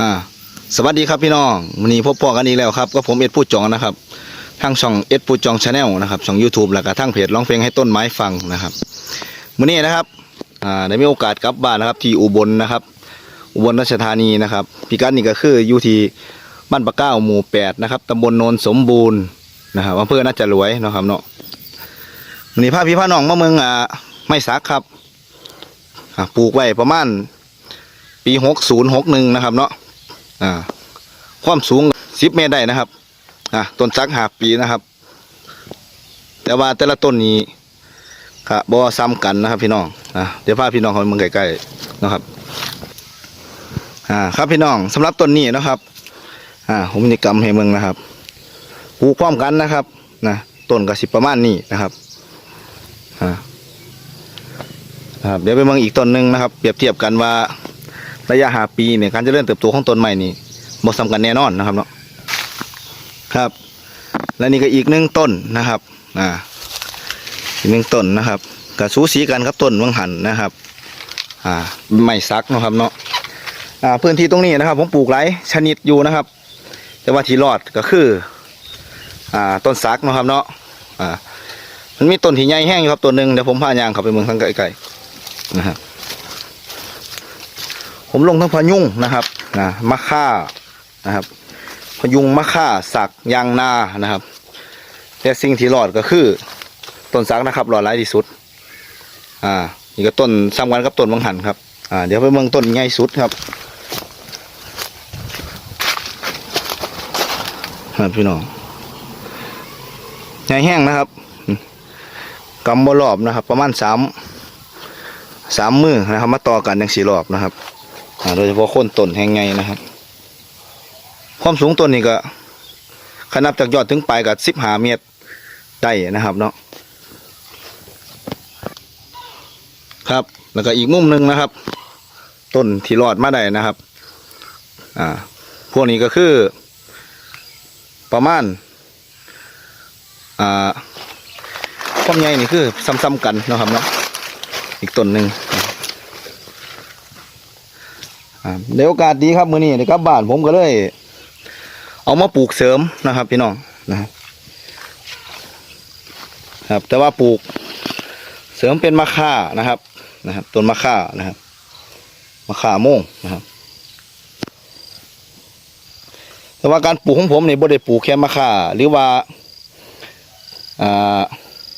อ่าสวัสดีครับพี่น้องวันนี้พบพ่อกันอีกแล้วครับก็ผมเอ็ดผู้จองนะครับทางช่องเอ็ดผู้จองชาแนลนะครับช่อง YouTube แล้วก็ทางเพจร้องเพลงให้ต้นไม้ฟังนะครับวันนี้นะครับอ่าได้มีโอกาสกลับบ้านนะครับ ที่อุบลนะครับ อุบลราชธานีนะครับพิกัดนี่ก็คืออยู่ที่บ้านปะเก้าหมู่แปดนะครับตำบลโนนสมบูรณ์นะครับอำเภอน่าจะรวยนะครับเนาะวันนี้พาพี่พาน้องมาเมืองอ่าไม่ซักครับอ่าปลูกไว้ประมาณปีหกศูนย์หกหนึ่งนะครับเนาะ อ่า ความสูงสิบเมตรได้นะครับ อ่าต้นสักหาปีนะครับ แต่ว่าแต่ละต้นนี้ครับบ่ซ้ำกันนะครับ พี่น้องอเดี๋ยวพาพี่น้องเขาเมืองใกล้ๆนะครับ อ่า ครับพี่น้องสำหรับต้นนี้นะครับ อ่าผมจะกำให้มืองนะครับปลูกพร้อมกันนะครับนะต้นก็สิบประมาณนี้นะครับอ่านะครับเดี๋ยวไปเมืองอีกต้นหนึ่งนะครับ เปรียบเทียบกันว่า ระยะหาปีเนี่ยการจเจริญเติบโตของต้นใหม่นี่บ่ซ้ำกันแน่นอนนะครับเนาะครับ และนี่ก็อีกหนึ่งต้นนะครับอ่าอีกหนึ่งต้นนะครับก็สูสีกันครับต้นวังหันนะครับอ่าไม่ซักนะครับเนาะอ่าพื้นที่ตรงนี้นะครับ ผมปลูกหลายชนิดอยู่นะครับ แต่ว่าที่รอดก็คืออ่าต้นซักนะครับเนาะอ่ามันมีต้นที่ใหญ่แห้งอยู่ครับต้นหนึ่งเดี๋ยวผมพายางเข้าไปเมืองทางไกลๆนะครับ ผมลงทั้งพะยุงนะครับนะมะค่านะครับพะยุงมะค่าสักยางนานะครับแต่สิ่งที่รอดก็คือต้นสักนะครับรอดหลายที่สุดอ่านี่ก็ต้นซ้ำกันกับต้นบางหันครับอ่าเดี๋ยวไปเมืองต้นใหญ่สุดครับครับพี่น้องใหญ่แห้งนะครับอืมกำบรอบนะครับ ประมาณสามสามมือนะครับ มาต่อกันอย่างสี่รอบนะครับ โดยเฉพาะโคนต้นแห้งไงนะครับ ความสูงต้นนี่ก็ขนับจากยอดถึงปลายกับสิบหาเมตรได้นะครับเนาะครับ แล้วก็อีกมุมหนึ่งนะครับ ต้นที่รอดมาได้นะครับ อ่า พวกนี้ก็คือ ประมาณ อ่าความใหญ่นี่คือซ้ำๆกันนะครับเนาะอีกต้นหนึ่ง อ่าเดี๋ยวโอกาสดีครับมื้อนี้ได้กลับบ้านผมก็เลย เอามาปลูกเสริมนะครับพี่น้องนะครับครับ แต่ว่าปลูก เสริมเป็นมะข่านะครับนะครับต้นมะข่านะครับมะข่าโม่งนะครับ แต่ว่าการปลูกของผมเนี่ยบ่ได้ปลูกแค่มะข่าหรือว่าอ่า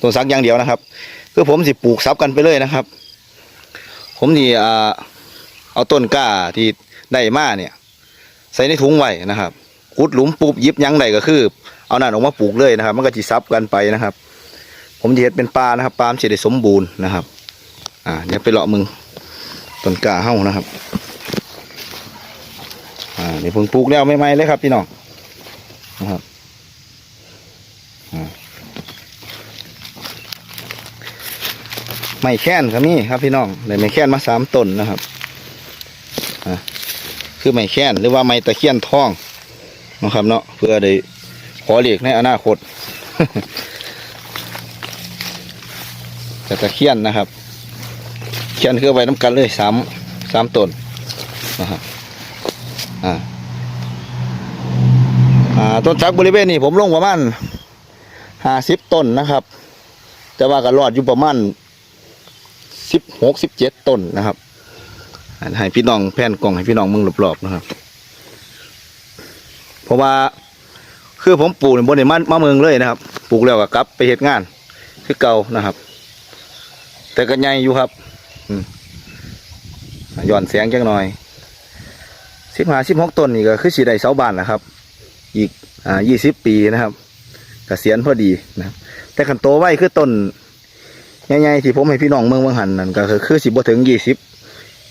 ต้นสักอย่างเดียวนะครับ คือผมสิปลูกซับกันไปเลยนะครับ ผมนี่อ่า เอาต้นกล้าที่ได้มาเนี่ย ใส่ในถุงไว้นะครับขุดหลุมปุ๊บยิบยั้งใดก็คือ เอานั่นออกมาปลูกเลยนะครับ มันก็จีซับกันไปนะครับ ผมจะเห็ดเป็นปลานะครับปลามนจะได้สมบูรณ์นะครับ อ่าเดี๋ยวไปเลาะมึงต้นกล้าเฮ้านะครับ อ่าเดี๋ยวเพิ่งปลูกแล้วไม่ไหมเลยครับพี่น้องนะครับอ่าไม่แค้นครับนี่ครับพี่น้องได้ไม่แค้นมาสามต้นนะครับ คือไม้แค้นหรือว่าไม้ตะเคียนทองนะครับเนาะเพื่อได้ขอเรียกในอนาคตแต่ตะเคียนนะครับเคียนคือไว้น้ำกันเลยสามสามต้นนะครับอ่าอ่าต้นจักบริเวณนี้ผมลงประมาณห้าสิบต้นนะครับ แต่ว่าก็รอดอยู่ประมาณสิบหกสิบเจ็ดต้นนะครับ ให้พี่น้องแผ่นกล่องให้พี่น้องมึงรอบๆนะครับ เพราะว่าคือผมปลูกในบนในมามาเมืองเลยนะครับ ปลูกแล้วก็กลับไปเหตุงานคือเก่านะครับ แต่ก็ใหญ่อยู่ครับย้อนแสงจังหน่อยสิบห้าสิบหกต้นนี่ก็คือสีได้เสาบ้านนะครับ อีกอ่ายี่สิบปีนะครับกเกษียณพอดีนะครับ แต่ขันโตไว้คือต้นใหญ่ๆที่ผมให้พี่น้องเมืองเมืองหันนั่นก็คือคือสิบถึงยี่สิบ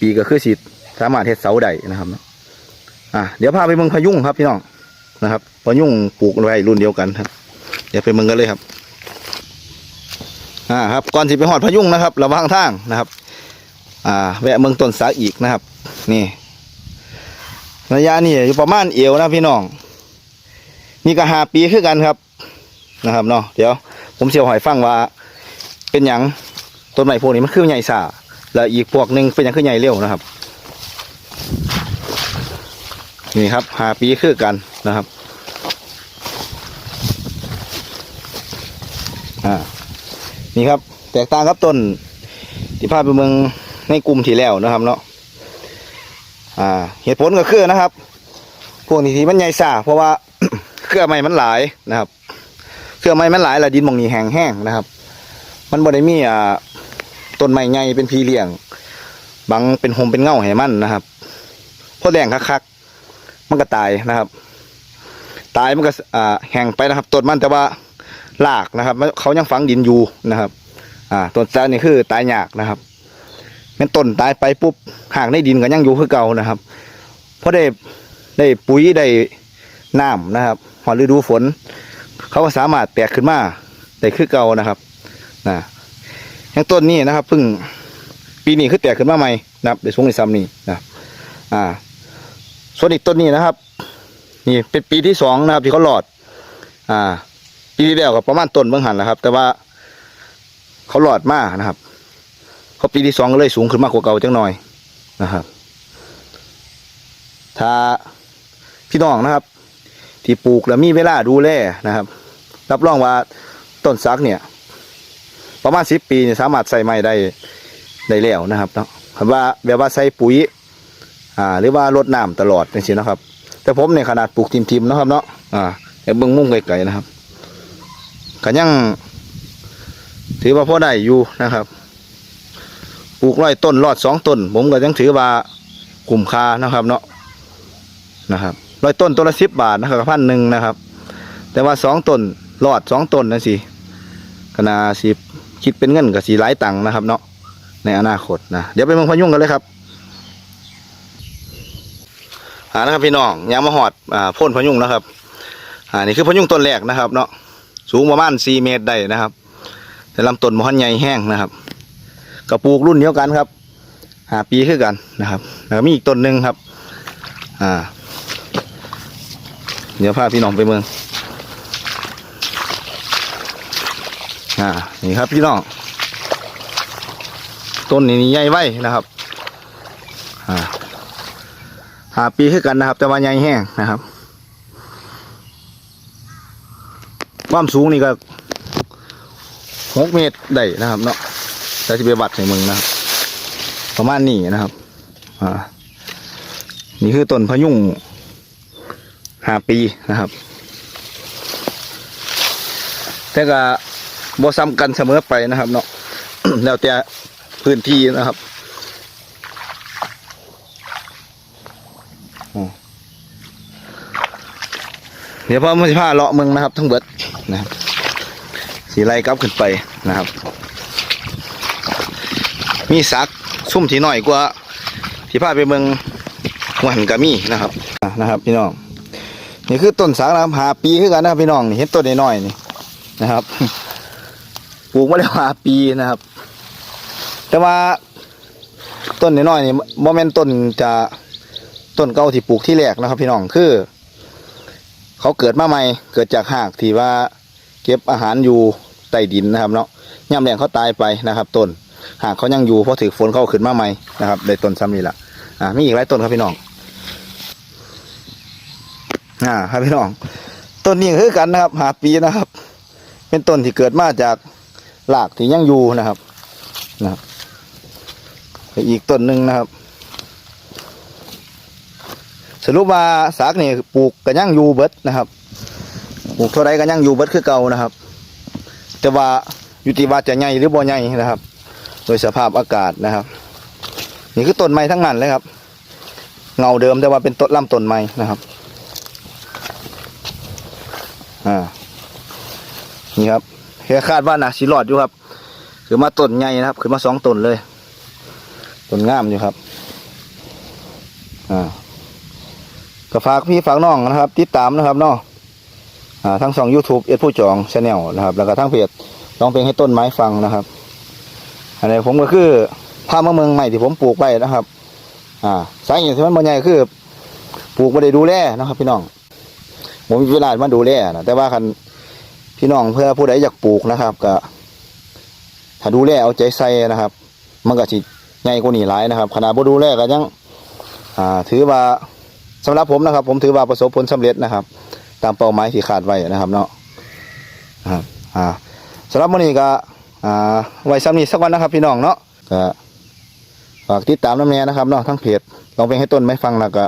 ปีก็คือสิสามารถเฮ็ดเสาได้นะครับอะเดี๋ยวพาไปเมืองพยุงครับพี่น้องนะครับพยุงปลูกไว้รุ่นเดียวกันครับ เดี๋ยวไปเมืองกันเลยครับอ่าครับก่อนสิไปหอดพยุงนะครับ ระว่างทางนะครับ อ่า แวะเมืองต้นสักอีกนะครับ นี่ระยะนี่อยู่ประมาณเอวนะพี่น้องนี่ก็หาปีคือกันครับนะครับเนาะเดี๋ยว ผมเสียวหอยฟังว่า เป็นหยังต้นไม้พวกนี้มันคือใหญ่สา แล้วอีกพวกหนึ่งเป็นอย่างขึ้นใหญ่เร็วนะครับ นี่ครับหาปีคือกันนะครับอ่านี่ครับ แตกต่างครับต้นที่พาไปเมืองในกลุ่มที่แล้วนะครับเนาะอ่าเหตุผลก็คือนะครับ พวกนี้ที่มันใหญ่ซ่าเพราะว่าเครือไม้มันหลายนะครับ เครือไม้มันหลายแล้วดินมองนี้แห้งแห้งนะครับ มันบ่ได้มีอ่า ต้นไม้ใหญ่เป็นพีเลี้ยงบังเป็นโฮมเป็นเงาให้มันนะครับพอแดงคักๆมันก็ตายนะครับ ตายมันก็อ่าแห้งไปนะครับต้นมันแต่ว่าลากนะครับมันเขายังฝังดินอยู่นะครับ อ่าต้นแซนี่คือตายยากนะครับแม่นต้นตายไปปุ๊บห่างในดินก็ยังอยู่คือเก่านะครับเพราะได้ได้ปุ๋ยได้น้ำนะครับพอฤดูฝน เขาก็สามารถแตกขึ้นมาได้คือเก่านะครับนะ อย่างต้นนี้นะครับเพิ่งปีนี้คือแตกขึ้นมาใหม่นะครับได้สูงในซ้ำนี้นะอ่า ส่วนอีกต้นนี้นะครับ นี่เป็นปีที่สองนะครับที่เขาหลอด อ่า ปีที่แล้วก็ประมาณต้นเบื้องหันแหละครับ แต่ว่าเขาหลอดมากนะครับเขาปีที่สองก็เลยสูงขึ้นมากกว่าเก่าจังหน่อยนะครับ ถ้าพี่น้องนะครับ ที่ปลูกแล้วมีเวลาดูแลนะครับ รับรองว่าต้นซักเนี่ย ประมาณสิบปีเนี่ยสามารถใส่ไม้ได้ได้แล้วนะครับเนาะคำว่าแบบว่าใส่ปุ๋ยอ่าหรือว่ารดน้ำตลอดนี่สินะครับ แต่ผมในขนาดปลูกทิมๆนะครับเนาะอ่าไอ้เบิ้งมุ้งไกลๆนะครับก็ยังถือว่าพอได้อยู่นะครับปลูกร้อยต้นรอดสองต้น ผมก็ยังถือว่าคุ้มค่านะครับเนาะนะครับร้อยต้นต้นละสิบบาทนะครับพันหนึ่งนะครับ แต่ว่าสองต้นรอดสองต้นนั่นสิก็นาสิบ คิดเป็นเงินกับสีหลายตังค์นะครับ เนาะในอนาคตนะเดี๋ยวไปเมืองพะยุงกันเลยครับอ่านะครับพี่น้องยางมาหอดอ่าพ่นพะยุงนะครับอ่านี่คือพะยุงต้นแรกนะครับ เนาะสูงประมาณสี่เมตรได้นะครับ แต่ลำต้นมันใหญ่แห้งนะครับกระปลูกรุ่นเดียวกันครับหาปีคือกันนะครับแล้วมีอีกต้นหนึ่งครับ อ่า เดี๋ยวพาพี่น้องไปเมือง อ่านี่ครับพี่น้อง ต้นนี้ใหญ่ไว้นะครับอ่าหาปีคือกันนะครับ แต่ว่าใหญ่แห้งนะครับ ความสูงนี่ก็หกเมตรได้นะครับ เนาะแต่ที่ไปวัดในเมืองนะครับ ประมาณนี้นะครับอ่านี่คือต้นพะยุงห้าปีนะครับ แต่ก็ บ่ซ้ำกันเสมอไปนะครับเนาะแล้วแต่พื้นที่นะครับอืมเดี๋ยวพ่อมาสิพาเลาะเมืองนะครับ ทั้งเบิดนะครับสีไล่กลับขึ้นไปนะครับ มีสักซุ่มที่น้อยกว่าที่พาไปเมืองหัวหันกามีนะครับนะครับ พี่น้องนี่คือต้นสักนะครับหาปีคือกันนะครับพี่น้องนี่เห็นต้นน้อยๆนี่นะครับ ปลูกมาแล้วหาปีนะครับ แต่ว่าต้นน้อยๆนี่โมเมนต้นจะต้นเก่าที่ปลูกที่แรกนะครับ พี่น้องคือ เขาเกิดมาใหม่เกิดจากหากที่ว่าเก็บอาหารอยู่ใต้ดินนะครับเนาะย่ำแรงเขาตายไปนะครับต้นหากเขายังอยู่เพราะถือฝนเข้าขึ้นมาใหม่นะครับได้ต้นซ้ำนี่แหละอ่ามีอีกหลายต้นครับพี่น้องอ่าครับพี่น้องต้นนี้คือกันนะครับหาปีนะครับ เป็นต้นที่เกิดมาจาก หลากที่ยังอยู่นะครับนะครับอีกต้นหนึ่งนะครับ สรุปว่าสากนี่ปลูกกันยังอยู่เบิดนะครับปลูกเท่าไรก็ยังอยู่เบิดคือเก่านะครับ แต่ว่าอยู่ที่ว่าจะใหญ่หรือบ่ใหญ่นะครับ โดยสภาพอากาศนะครับ นี่คือต้นไม้ทั้งนั้นเลยครับ เงาเดิมแต่ว่าเป็นต้นลำต้นไม้นะครับอ่านี่ครับ แค่คาดว่านะสิรอดอยู่ครับคือมาต้นใหญ่นะครับคือมาสองต้นเลยต้นงามอยู่ครับอ่าก็ฝากพี่ฝากน้องนะครับ ติดตามนะครับเนาะอ่าทั้งสอง YouTube เอ็ดผู้จองชาแนลนะครับ แล้วก็ทั้งเพจร้องเพลงให้ต้นไม้ฟังนะครับ อันนี้ผมก็คือพามะเมืองใหม่ที่ผมปลูกไปนะครับ อ่าสาเหตุที่มันบรรยายคือ ปลูกไม่ได้ดูแลนะครับ พี่น้องผมมีเวลามาดูแลนะแต่ว่าคัน พี่น้องเพื่อผู้ใดอยากปลูกนะครับก็ถ้าดูแลเอาใจใส่นะครับ มันก็สิใหญ่กว่านี้หลายนะครับขนาดบ่ดูแลก็ยังอ่าถือว่าสำหรับผมนะครับ ผมถือว่าประสบผลสำเร็จนะครับ ตามเป้าหมายที่คาดไว้นะครับเนาะครับอ่าสำหรับมื้อนี้ก็อ่าไว้ซ้ำนี้สักวันนะครับ พี่น้องเนาะก็ฝากติดตามน้ำแน่นะครับเนาะทั้งเพจลองเพลงให้ต้นไม่ฟังแล้วก็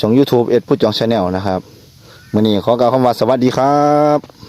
ช่อง YouTube เอ็ดผู้จองชาแนลนะครับมื้อนี้ขอกล่าวคำว่าสวัสดีครับ